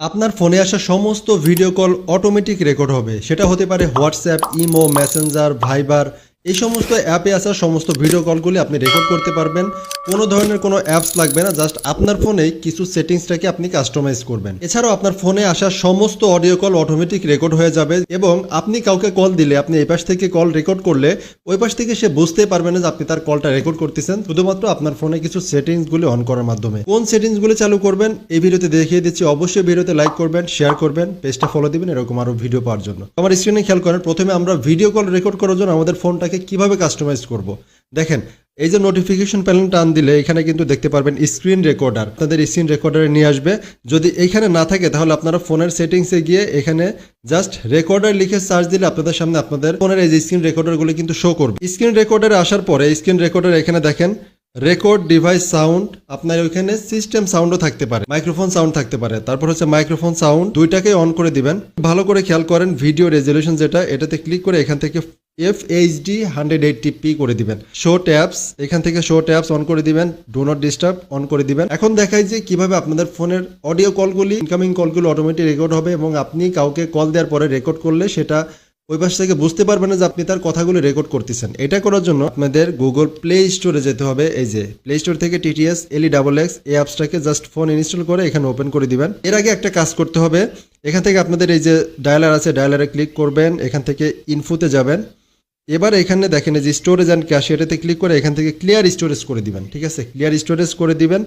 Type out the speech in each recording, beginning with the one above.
আপনার ফোনে আসা সমস্ত ভিডিও কল অটোমেটিক রেকর্ড হবে। সেটা হতে পারে হোয়াটসঅ্যাপ ইমো মেসেঞ্জার ভাইবার এই সমস্ত অ্যাপে আসা সমস্ত ভিডিও কলগুলি আপনি রেকর্ড করতে পারবেন। কোনো ধরনের কোনো অ্যাপস লাগবে না জাস্ট আপনার ফোনেই কিছু সেটিংসটাকে আপনি কাস্টমাইজ করবেন। এছাড়াও আপনার ফোনে আসা সমস্ত অডিও কল অটোমেটিক রেকর্ড হয়ে যাবে এবং আপনি কাউকে কল দিলে, আপনি এই পাশ থেকে কল রেকর্ড করলে, ওই পাশ থেকে সে বুঝতে পারবে না যে আপনি তার কলটা রেকর্ড করতেছেন। শুধুমাত্র আপনার ফোনে কিছু সেটিংসগুলি অন করার মাধ্যমে। কোন সেটিংসগুলি চালু করবেন, এই ভিডিওতে দেখিয়ে দিচ্ছি। অবশ্যই ভিডিওতে লাইক করবেন শেয়ার করবেন পেজটা ফলো দিবেন, এরকম আরও ভিডিও পাওয়ার জন্য। আমার স্ক্রিনে খেয়াল করেন, প্রথমে আমরা ভিডিও কল রেকর্ড করার জন্য আমাদের ফোনটাকে কীভাবে কাস্টমাইজ করব? দেখেন, এই যে নোটিফিকেশন প্যানেল টান দিলে এখানে কিন্তু দেখতে পারবেন স্ক্রিন রেকর্ডার আপনাদের স্ক্রিন রেকর্ডারে নিয়ে আসবে। যদি এইখানে না থাকে, তাহলে আপনারা ফোনের সেটিংসে গিয়ে এখানে জাস্ট রেকর্ডার লিখে সার্চ দিলে আপনাদের সামনে আপনাদের ফোনের এই যে স্ক্রিন রেকর্ডারগুলো কিন্তু শো করবে। স্ক্রিন রেকর্ডারে আসার পরে স্ক্রিন রেকর্ডার এখানে দেখেন রেকর্ড ডিভাইস সাউন্ড আপনার ওইখানে সিস্টেম সাউন্ডও থাকতে পারে। মাইক্রোফোন সাউন্ড থাকতে পারে। তারপর হচ্ছে মাইক্রোফোন সাউন্ড দুইটাকে অন করে দিবেন। ভালো করে খেয়াল করেন ভিডিও রেজলিউশন যেটা, এটাতে ক্লিক করে এখান থেকে F HD hundred eighty P করে দিবেন। শো ট্যাবস এখান থেকে শো ট্যাবস অন করে দিবেন। ডো নট ডিস্টার্ব অন করে দিবেন। এখন দেখাই যে কীভাবে আপনাদের ফোনের অডিও কলগুলি ইনকামিং কলগুলো অটোমেটিক রেকর্ড হবে এবং আপনি কাউকে কল দেওয়ার পরে রেকর্ড করলে সেটা ওই পাশ থেকে বুঝতে পারবেন না যে আপনি তার কথাগুলো রেকর্ড করতেছেন। এটা করার জন্য আপনাদের গুগল প্লে স্টোরে যেতে হবে। এই যে প্লে স্টোর থেকে TTS L E double X এই অ্যাপসটাকে জাস্ট ফোন ইনস্টল করে এখানে ওপেন করে দিবেন। এর আগে একটা কাজ করতে হবে। এখান থেকে আপনাদের এই যে ডায়ালার আছে ডায়ালারে ক্লিক করবেন। এখান থেকে ইনফোতে যাবেন। এবার এখানে দেখেন যে স্টোরেজ অ্যান্ড ক্যাশ এটাতে ক্লিক করে এখান থেকে ক্লিয়ার স্টোরেজ করে দিবেন, ঠিক আছে? ক্লিয়ার স্টোরেজ করে দিবেন,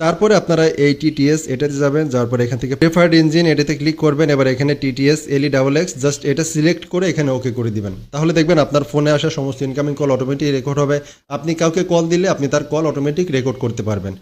তারপরে আপনারা এই টিটিএস এটাতে যাবেন, যাওয়ার পরে এখান থেকে প্রেফার্ড ইঞ্জিন এটাতে ক্লিক করবেন, এবার এখানে TTS LE double X just এটা সিলেক্ট করে এখানে ওকে করে দিবেন। তাহলে দেখবেন আপনার ফোনে আসা সমস্ত ইনকামিং কল অটোমেটিক রেকর্ড হবে। আপনি কাউকে কল দিলে আপনি তার কল অটোমেটিক রেকর্ড করতে পারবেন।